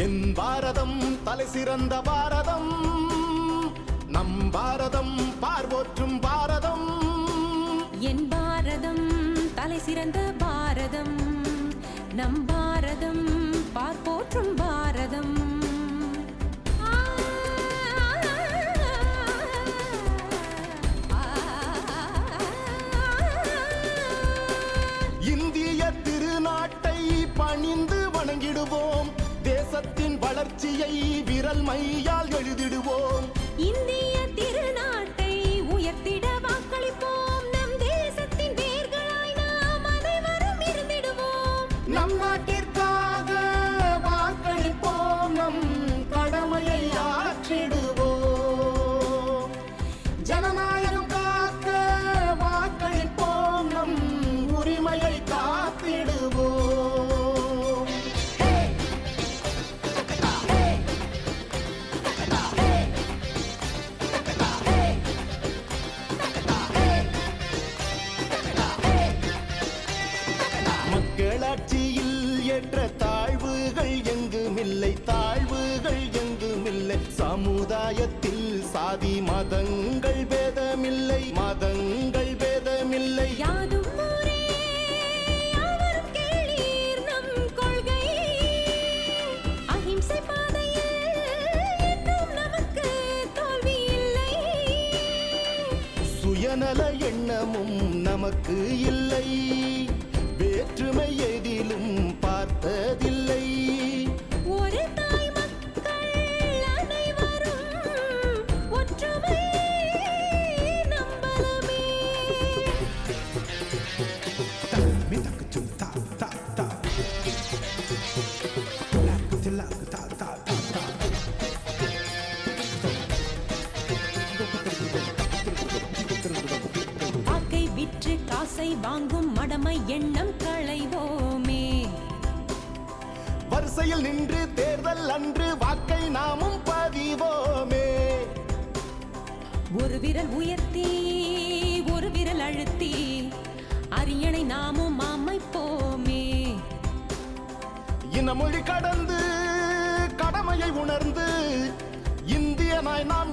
என் பாரதம் தலை சிறந்த பாரதம். நம் பாரதம் பார்வோற்றும் பாரதம். என் பாரதம் தலை சிறந்த பாரதம். நம் பாரதம் பார்ப்போற்றும் பாரதம். வளர்ச்சியை விரல் மையால் எழுதிடுவோம். இந்திய திருநாட்டை உயர்த்திட வாக்களிப்போம். நம் தேசத்தின் வேர்களாய் நாம் அனைவரும் இருந்திடுவோம். நம் நாட்டிற்காக ஏற்ற தாழ்வுகள் எங்குமில்லை தாழ்வுகள் எங்குமில்லை. சமுதாயத்தில் சாதி மதங்கள் பேதமில்லை மதங்கள் பேதமில்லை. யாதும் சுயநல எண்ணமும் நமக்கு இல்லை. காசை வாங்கும் மடமை எண்ணம் களைவோமே. வரிசையில் நின்று தேர்தல் அன்று வாக்கை நாமும் பதிவோமே. ஒரு விரல் உயர்த்தி ஒரு விரல் அழுத்தி அரியணை நாமும் அமைப்போமே. இனமொழி கடந்து கடமையை உணர்ந்து இந்தியனாய் நாம்